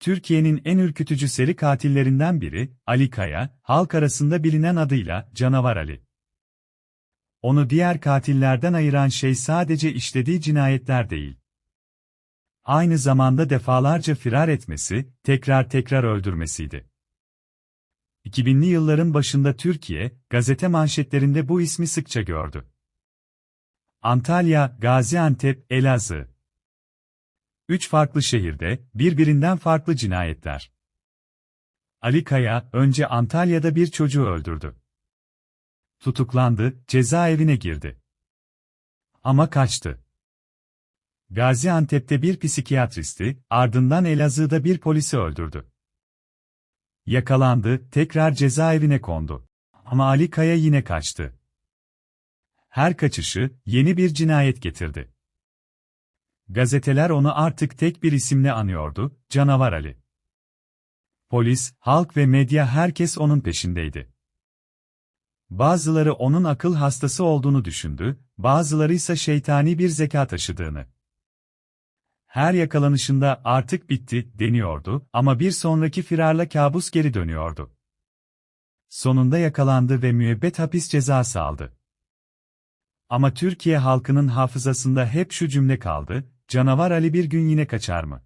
Türkiye'nin en ürkütücü seri katillerinden biri, Ali Kaya, halk arasında bilinen adıyla Canavar Ali. Onu diğer katillerden ayıran şey sadece işlediği cinayetler değil. Aynı zamanda defalarca firar etmesi, tekrar tekrar öldürmesiydi. 2000'li yılların başında Türkiye, gazete manşetlerinde bu ismi sıkça gördü. Antalya, Gaziantep, Elazığ. Üç farklı şehirde, birbirinden farklı cinayetler. Ali Kaya, önce Antalya'da bir çocuğu öldürdü. Tutuklandı, cezaevine girdi. Ama kaçtı. Gaziantep'te bir psikiyatristi, ardından Elazığ'da bir polisi öldürdü. Yakalandı, tekrar cezaevine kondu. Ama Ali Kaya yine kaçtı. Her kaçışı, yeni bir cinayet getirdi. Gazeteler onu artık tek bir isimle anıyordu, Canavar Ali. Polis, halk ve medya herkes onun peşindeydi. Bazıları onun akıl hastası olduğunu düşündü, bazıları ise şeytani bir zeka taşıdığını. Her yakalanışında artık bitti deniyordu ama bir sonraki firarla kabus geri dönüyordu. Sonunda yakalandı ve müebbet hapis cezası aldı. Ama Türkiye halkının hafızasında hep şu cümle kaldı, Canavar Ali bir gün yine kaçar mı?